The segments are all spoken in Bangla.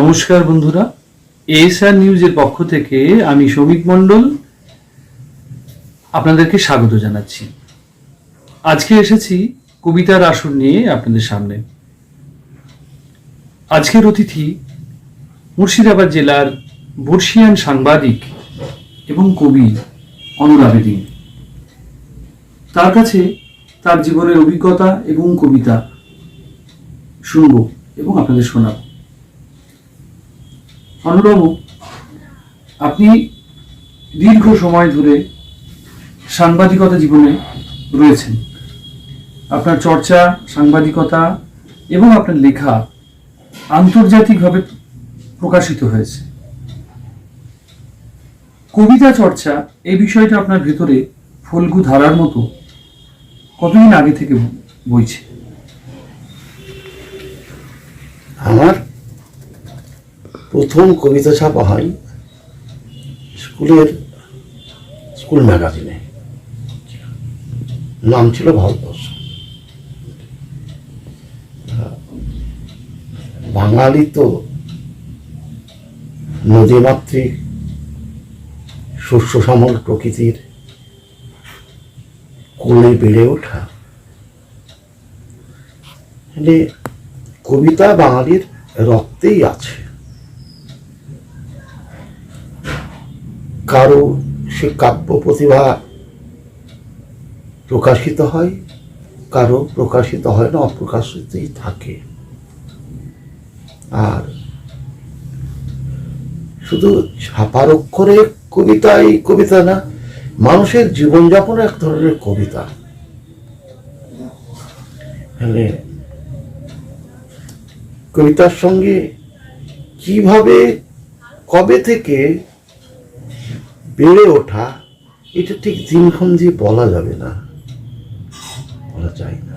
নমস্কার বন্ধুরা এএসআর নিউজের পক্ষ থেকে আমি শ্রমিক মণ্ডল আপনাদেরকে স্বাগত জানাচ্ছি। আজকে এসেছি কবিতার আসর নিয়ে আপনাদের সামনে। আজকের অতিথি মুর্শিদাবাদ জেলার বর্ষিয়ান সাংবাদিক এবং কবি অনুর আবেদিন তার কাছে তার জীবনের অভিজ্ঞতা এবং কবিতা শুনব এবং আপনাদের শোনাবো। অনুবাবু আপনি দীর্ঘ সময় ধরে সাংবাদিকতা জীবনে রয়েছেন। আপনার চর্চা, সাংবাদিকতা এবং আপনার লেখা আন্তর্জাতিকভাবে প্রকাশিত হয়েছে। কবিতা চর্চা এই বিষয়টা আপনার ভেতরে ফল্গু ধারার মতো কতদিন আগে থেকে বইছে? আমার প্রথম কবিতা ছাপা হয় স্কুলের স্কুল ম্যাগাজিনে। নাম ছিল ভারতবর্ষ। বাঙালি তো নদীমাতৃক শস্য শ্যামল প্রকৃতির কোলে বেড়ে ওঠা। মানে কবিতা বাঙালির রক্তেই আছে। কারও সে কাব্য প্রতিভা প্রকাশিত হয়, কারও প্রকাশিত হয় না, অপ্রকাশিতই থাকে। আর শুধু ছাপার অক্ষরে কবিতা এই কবিতা না, মানুষের জীবনযাপন এক ধরনের কবিতা। মানে কবিতার সঙ্গে কীভাবে, কবে থেকে বেড়ে ওঠা এটা ঠিক দিনক্ষণ দিয়ে বলা যাবে না বলা যায় না।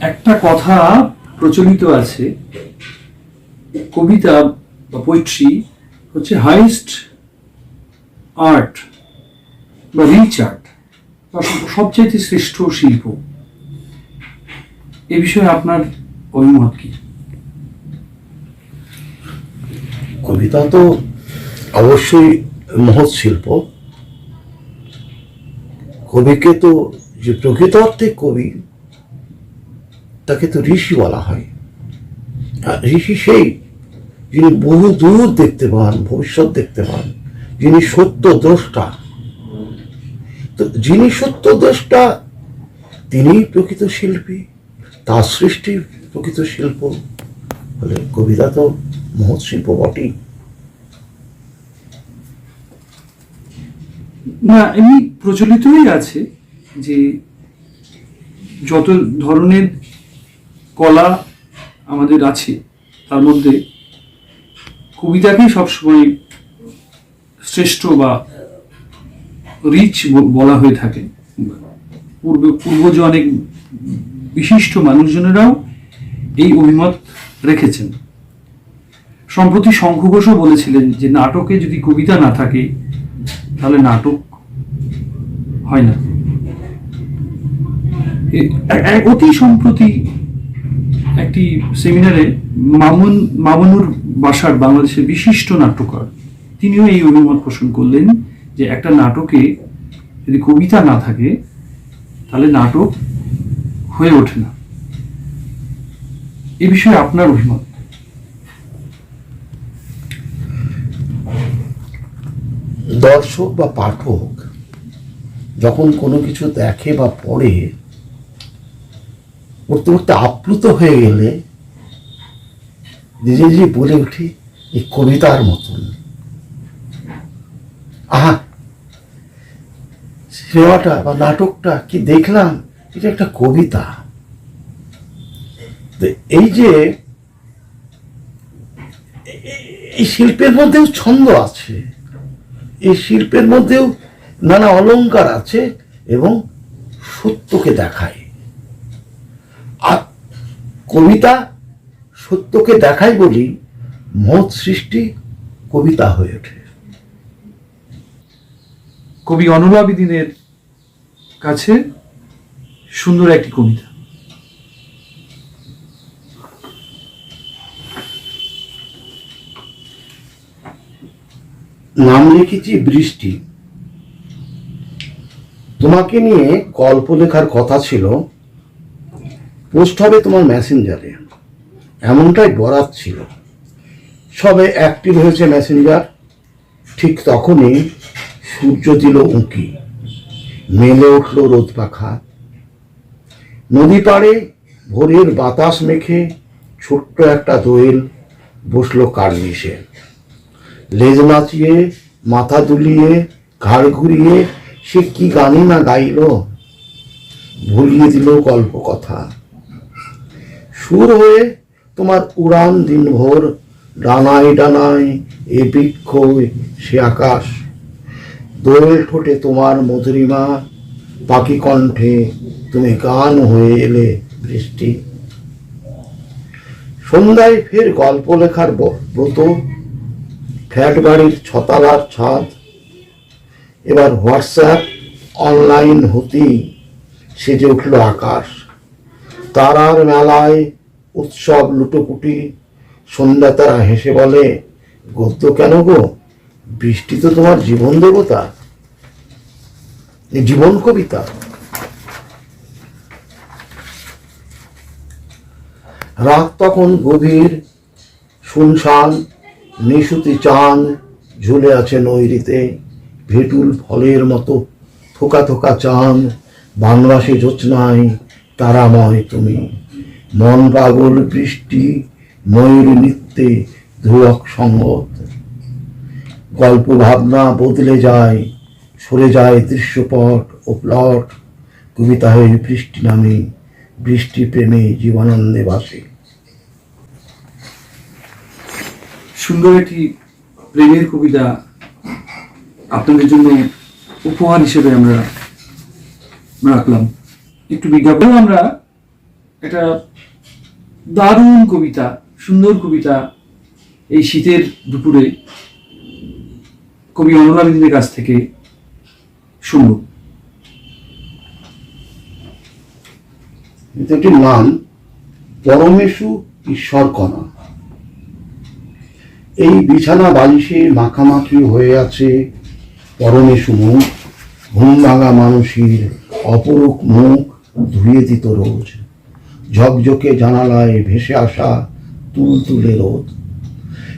একটা কথা প্রচলিত আছে কবিতা বা পোয়েট্রি হচ্ছে হাইস্ট আর্ট বা রিচ আর্ট বা সব- সবচাইতে শ্রেষ্ঠ শিল্প। এ বিষয়ে আপনার অভিমত কি? কবিতা তো অবশ্যই মহৎ শিল্প। কবিকে তো যে প্রকৃত অর্থে কবি, তাকে তো ঋষি বলা হয়। ঋষি সেই যিনি বহু দূর দেখতে পান, ভবিষ্যৎ দেখতে পান, যিনি সত্য দ্রষ্টা তো যিনি সত্য দ্রষ্টা তিনিই প্রকৃত শিল্পী, তার সৃষ্টি প্রকৃত শিল্প। বলে কবিতা তো মহৎ শিল্প বটেই। না, এমনি প্রচলিতই আছে যে যত ধরনের কলা আমাদের আছে, তার মধ্যে কবিতাকেই সবসময় শ্রেষ্ঠ বা রিচ বলা হয়ে থাকে। পূর্ব, পূর্বজ অনেক বিশিষ্ট মানুষজনেরাও এই অভিমত রেখেছেন। সম্প্রতি শঙ্খ ঘোষও বলেছিলেন যে, নাটকে যদি কবিতা না থাকে তাহলে নাটক হয় না। অতি সম্প্রতি একটি সেমিনারে মামুন, মামুনুর বাসার বাংলাদেশের বিশিষ্ট নাট্যকার, তিনিও এই অভিমত পোষণ করলেন যে একটা নাটকে যদি কবিতা না থাকে, তাহলে নাটক হয়ে ওঠে না। এ বিষয়ে আপনার অভিমত? দর্শক বা পাঠক যখন কোনো কিছু দেখে বা পড়ে পড়তে পড়তে আপ্লুত হয়ে গেলে নিজে নিজে বলে উঠি এই কবিতার মতন। আহা! সিনেমাটা বা নাটকটা কি দেখলাম? এটা একটা কবিতা। এই যে এই শিল্পের মধ্যেও ছন্দ আছে। এই শিল্পের মধ্যেও নানা অলংকার আছে এবং সত্যকে দেখায়। আর কবিতা সত্যকে দেখায় বলি মহৎ সৃষ্টি কবিতা হয়ে ওঠে। কবি অনুরাবিদিনের কাছে সুন্দর একটি কবিতা। নাম লিখেছি বৃষ্টি। তোমাকে নিয়ে গল্প লেখার কথা ছিল। পোস্ট হবে তোমার মেসেঞ্জারে। এমনটাই বরাত ছিল। সবে অ্যাক্টিভ হয়েছে মেসেঞ্জার। ঠিক তখনই সূর্য দিল উঁকি। মেলে উঠল রোদ পাখা। নদী পাড়ে ভোরের বাতাস মেখে ছোট্ট একটা দোয়েল বসল কার্নিশে। লেজ নাচিয়ে, মাথা দুলিয়ে, ঘাড় ঘুরিয়ে, সে কি গানই না গাইল? ভুলিয়ে দিল গল্প কথা। সুর হয়ে তোমার উড়ান দিনভর, ডানায় ডানায় এ বৃক্ষ, সে আকাশ। দোয়েল ঠোঁটে তোমার মধুরিমা, পাখি কণ্ঠে তুমি গান হয়ে এলে বৃষ্টি। সন্ধ্যায় ফের গল্প লেখার ব্রত। ফ্ল্যাট বাড়ির ছতালার ছাদ, এবার হোয়াটসঅ্যাপ অনলাইন হতেই সেজে উঠল আকাশ। তারার মেলায় উৎসব লুটোপুটি, সন্ধ্যা তারা হেসে বলে, গদ্য কেন গো? বৃষ্টি তো তোমার জীবন দেবতা জীবন কবিতা। রাত তখন গভীর, শুনশান নিশুতি চাঁদ ঝুলে আছে নৈরিতে ভেটুল ফলের মতো থোকা থোকা চাঁদ বাংলাসে জোৎস্নায় তারাময় তুমি। মন পাগল বৃষ্টি, ময়ূর নৃত্যে ধ্রুবক সঙ্গত গল্প ভাবনা বদলে যায়, সরে যায় দৃশ্যপট ও প্লট। কবিতা হয়ে বৃষ্টি নামে, বৃষ্টি প্রেমে জীবনানন্দে বাসে সুন্দর একটি প্রেমের কবিতা আপনাদের জন্য উপহার হিসেবে আমরা রাখলাম। একটু বিজ্ঞাপন আমরা একটা দারুণ কবিতা, সুন্দর কবিতা এই শীতের দুপুরে কবি অনলাবিন্দের কাছ থেকে শুনব। এটাটির নাম পরমেশু ঈশ্বর কণা। এই বিছানা বালিশে মাখামাখি হয়ে আছে পরমেশু মুখ ঘুম ভাঙা মানুষের অপরূপ মুখ ধুয়ে দিত রোজ। ঝকঝকে জানালায় ভেসে আসা তুলতুলে রোদ।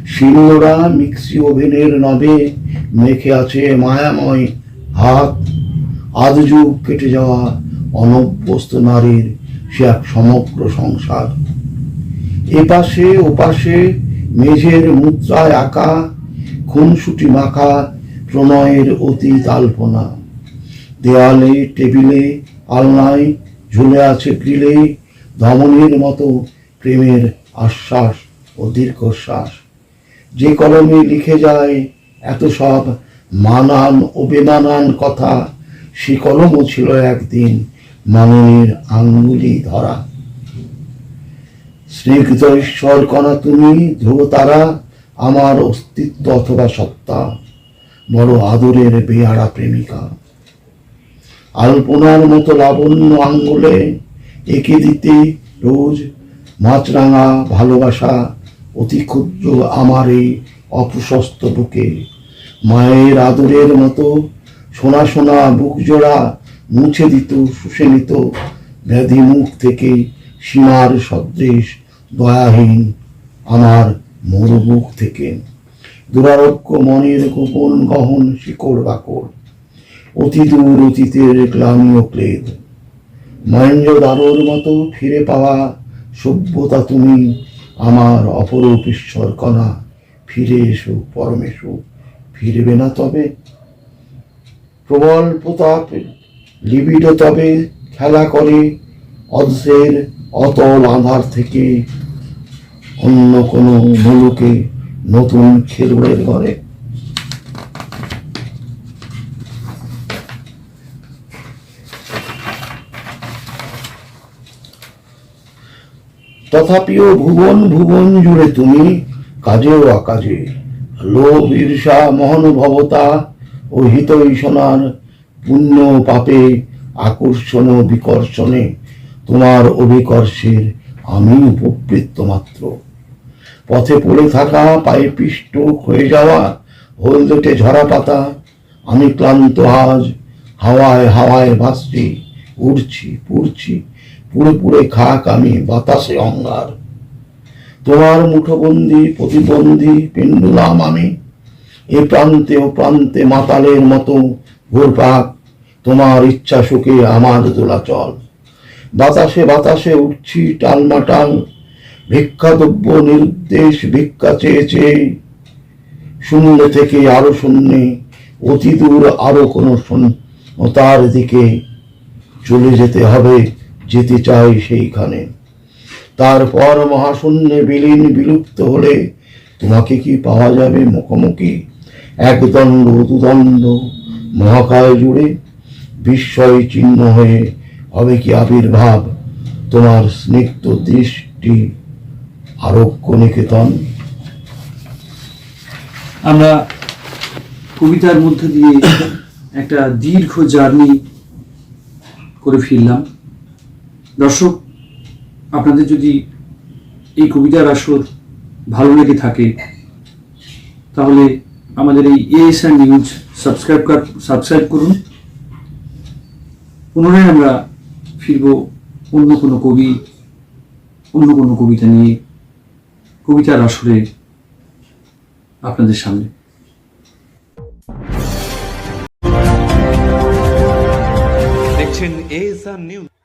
শিলনোড়া মিক্সি ওভেনের নবে মেখে আছে মায়াময় হাত। আদ যুগ কেটে যাওয়া অনভ্যস্ত নারীর সে এক সমগ্র সংসার। এপাশে, ওপাশে মেঝের মুদ্রায় আঁকা, খুনসুটি মাখা প্রণয়ের অতীত আলপনা। দেওয়ালে টেবিলে, আলনায় ঝুলে আছে গ্রিলে ধমনীর মতো প্রেমের আশ্বাস ও দীর্ঘশ্বাস। যে কলমে লিখে যায় এত সব মানান ও বেমানান কথা, সে কলমও ছিল একদিন মাননের আঙ্গুলি ধরা। স্নিগ্ধ ঈশ্বর কণা তুমি ধ্রুব তারা আমার অস্তিত্ব অথবা সত্তা, বড় আদরের বেয়ারা প্রেমিকা। আলপনার মতো লাবণ্য আঙ্গুলে এঁকে দিতে রোজ মাছরাঙা ভালোবাসা অতি ক্ষুদ্র আমার এই অপ্রশস্ত বুকে। মায়ের আদরের মতো সোনা সোনা বুক জোড়া মুছে দিত, শুষে ব্যাধি মুখ থেকে সীমার সদৃশ দয়াহীন আমার মরুমুখ থেকে। দুরারোগ্য মনের গোপন গহন শিকড় বাকড় অতি দূর অতীতের ও ক্লেদ মহেন্দ্র দ্বারোর মতো ফিরে পাওয়া সভ্যতা তুমি আমার অপরূপ ঈশ্বর কণা ফিরে এসো পরমেশু, ফিরবে না তবে। প্রবল প্রতাপ লিবিড তবে খেলা করে অর্ধের অতল আধার থেকে অন্য কোনো মুলুকে নতুন খেলুড়ের ঘরে। তথাপিও ভুবন ভুবন জুড়ে তুমি কাজেও অকাজে লোভ, ঈর্ষা, মহানুভবতা ও হিতৈষণার পুণ্য পাপে আকর্ষণ ও বিকর্ষণে তোমার অভিকর্ষের আমি উপবৃত্ত মাত্র। পথে পড়ে থাকা পায়ে পিষ্ট হয়ে যাওয়া হলদেটে ঝরা পাতা, আমি ক্লান্ত আজ, হাওয়ায় হাওয়ায় ভাসছি, উড়ছি, পুড়ছি, পুড়ে পুড়ে খাক আমি বাতাসে অঙ্গার। তোমার মুঠোবন্দি, প্রতিবন্ধী পেন্ডুলাম আমি, এ প্রান্তে ও প্রান্তে মাতালের মতো ঘুরপাক, তোমার ইচ্ছা সুখে আমার দোলাচল। বাতাসে বাতাসে উঠছি টালমাটাল ভিক্ষাদ্রব্য নিরুদ্দেশ, ভিক্ষা চেয়ে চেয়ে। শূন্য থেকে আরও শূন্যে, অতি দূর আরও কোনো শূন্যতার দিকে চলে যেতে হবে, যেতে চাই সেইখানে। তারপর মহাশূন্যে বিলীন বিলুপ্ত হলে তোমাকে কি পাওয়া যাবে মুখোমুখি? একদণ্ড, দুদণ্ড মহাকায় জুড়ে বিস্ময় চিহ্ন হয়ে কি আবির্ভাব? তোমার স্নিগ্ধ দৃষ্টি আরোগ্য নিকেতন। আমরা কবিতার মধ্যে দিয়ে একটা দীর্ঘ জার্নি করে ফিরলাম। দর্শক, আপনাদের যদি এই কবিতার আসর ভালো লেগে থাকে, তাহলে আমাদের এই এএসআর নিউজ সাবস্ক্রাইব সাবস্ক্রাইব করুন। পুনরায় আমরা ফিরব অন্য কোনো কবি, অন্য কোনো কবিতা নিয়ে, কবিতার আসরে আপনাদের সামনে। দেখছেন এ নিউজ